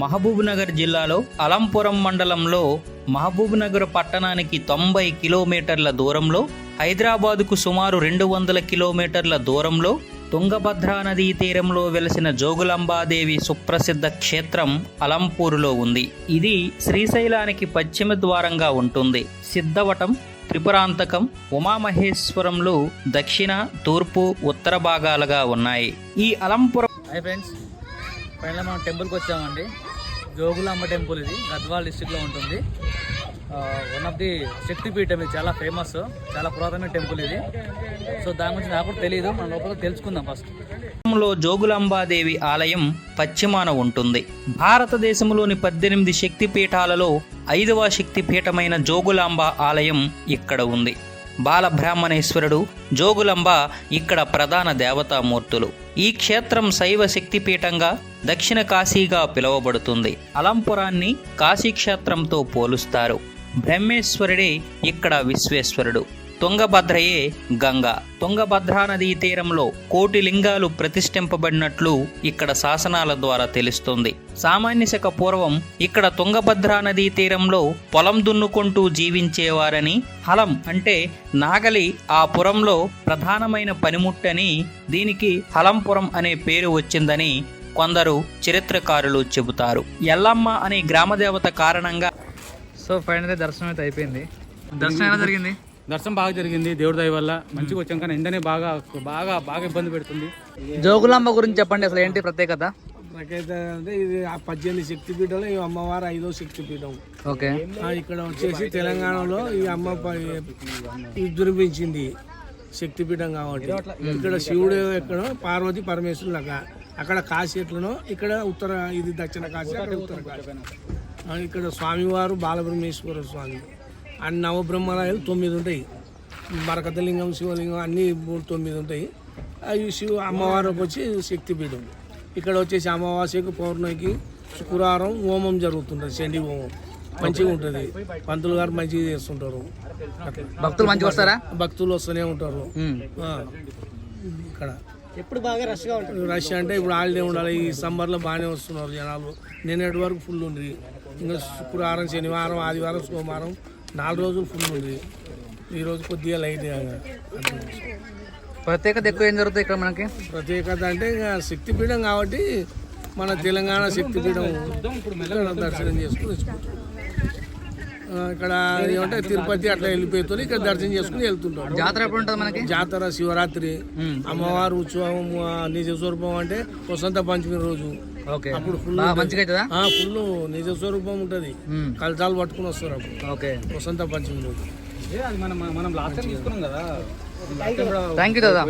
మహబూబ్నగర్ జిల్లాలో అలంపురం మండలంలో మహబూబ్నగర్ పట్టణానికి తొంభై కిలోమీటర్ల దూరంలో హైదరాబాదుకు సుమారు రెండు వందల కిలోమీటర్ల దూరంలో తుంగభద్రా నదీ తీరంలో వెలసిన జోగులాంబాదేవి సుప్రసిద్ధ క్షేత్రం అలంపూరులో ఉంది. ఇది శ్రీశైలానికి పశ్చిమ ద్వారంగా ఉంటుంది. సిద్ధవటం త్రిపురాంతకం ఉమామహేశ్వరంలో దక్షిణ తూర్పు ఉత్తర భాగాలుగా ఉన్నాయి. ఈ అలంపురం హాయ్ ఫ్రెండ్స్ పైన మనం టెంపుల్కి వచ్చామండి. జోగులాంబ టెంపుల్ ఇది. గద్వాల్ డిస్టిక్లో ఉంటుంది. వన్ ఆఫ్ ది శక్తిపీఠం ఇది. చాలా ఫేమస్ చాలా పురాతన టెంపుల్ ఇది. సో దాని గురించి నాకు కూడా తెలియదు మనం లోపల తెలుసుకుందాం ఫస్ట్లో జోగులాంబాదేవి ఆలయం పశ్చిమాన ఉంటుంది. భారతదేశంలోని పద్దెనిమిది శక్తి పీఠాలలో ఐదవ శక్తి పీఠమైన జోగులాంబ ఆలయం ఇక్కడ ఉంది. బాలబ్రాహ్మణేశ్వరుడు జోగులంబ ఇక్కడ ప్రధాన దేవతామూర్తులు. ఈ క్షేత్రం శైవ శక్తిపీఠంగా దక్షిణ కాశీగా పిలువబడుతుంది. అలంపురాన్ని కాశీక్షేత్రంతో పోలుస్తారు. బ్రహ్మేశ్వరుడే ఇక్కడ విశ్వేశ్వరుడు. తుంగభద్రయే గంగ. తుంగభద్రా నదీ తీరంలో కోటి లింగాలు ప్రతిష్ఠింపబడినట్లు ఇక్కడ శాసనాల ద్వారా తెలుస్తుంది. సామాన్య శక పూర్వం ఇక్కడ తుంగభద్రా నదీ తీరంలో పొలం దున్నుకుంటూ జీవించేవారని హలం అంటే నాగలి ఆ పురంలో ప్రధానమైన పనిముట్టని దీనికి హలంపురం అనే పేరు వచ్చిందని కొందరు చరిత్రకారులు చెబుతారు. ఎల్లమ్మ అనే గ్రామదేవత కారణంగా సో ఫైనల్ దర్శనం అయితే అయిపోయింది. దర్శనం ఎలా జరిగింది? దర్శనం బాగా జరిగింది దేవుడి దయ వల్ల. మంచిగా వచ్చాం కానీ ఎండనే బాగా బాగా బాగా ఇబ్బంది పెడుతుంది. జోగులాంబ గురించి చెప్పండి అసలు ఏంటి ప్రత్యేకత? నాకైతే అంటే ఇది ఆ పద్దెనిమిది శక్తిపీఠంలో ఈ అమ్మవారు ఐదో శక్తిపీఠం. ఓకే. ఇక్కడ వచ్చేసి తెలంగాణలో ఈ అమ్మ దుర్భించింది శక్తిపీఠం కాబట్టి. ఇక్కడ శివుడు ఎక్కడ పార్వతి పరమేశ్వరులు అక్కడ అక్కడ కాశీ ఎట్లనో ఇక్కడ ఉత్తర ఇది దక్షిణ కాశీ అక్కడ ఉత్తర కాశీ. ఇక్కడ స్వామివారు బాలబ్రహ్మేశ్వర స్వామి. ఆ నవబ్రహ్మలయాలు తొమ్మిది ఉంటాయి. మరకతలింగం శివలింగం అన్ని మూడు తొమ్మిది ఉంటాయి. అవి శివ అమ్మవారికి వచ్చి శక్తిపీఠం. ఇక్కడ వచ్చేసి అమావాస్యకు పౌర్ణమికి శుక్రవారం హోమం జరుగుతుంటుంది చండీ హోమం. మంచిగా ఉంటుంది. పంతులు గారు మంచిగా చేస్తుంటారు. భక్తులు మంచిగా వస్తారా? భక్తులు వస్తూనే ఉంటారు. ఇక్కడ. ఎప్పుడు బాగా రష్గా ఉంటుంది రష్ అంటే ఇప్పుడు హాలిడే ఉండాలి. ఈ సమ్మర్లో బాగానే వస్తున్నారు జనాలు. నిన్నటి వరకు ఫుల్ ఉంది. ఇంకా శుక్రవారం శనివారం ఆదివారం సోమవారం నాలుగు రోజులు ఫుల్ ఉంది. ఈరోజు కొద్దిగా లైట్ ప్రత్యేకత ఎక్కువ ఏం జరుగుతుంది ఇక్కడ మనకి? ప్రత్యేకత అంటే ఇంకా శక్తిపీఠం కాబట్టి మన తెలంగాణ శక్తిపీఠం దర్శనం చేసుకుని ఇక్కడ ఏమంటే తిరుపతి అట్లా వెళ్ళిపోతుంది ఇక్కడ దర్శనం చేసుకుని వెళ్తుంటాం. జాతర ఎప్పుడు ఉంటుంది మనకి? జాతర శివరాత్రి అమ్మవారు ఉత్సవం నిజ స్వరూపం అంటే వసంత పంచమి రోజు. అప్పుడు ఫుల్ మంచిగా అవుతుందా ఆ, ఫుల్ నిజ స్వరూపం ఉంటది. మ్మ్. కలతాలు పట్టుకుని వస్తారు అప్పుడు. ఓకే. వసంత పంచమి రోజు. మనం మనం లాస్ట్ టైం తీసుకున్నాం కదా. థ్యాంక్ యూ కదా.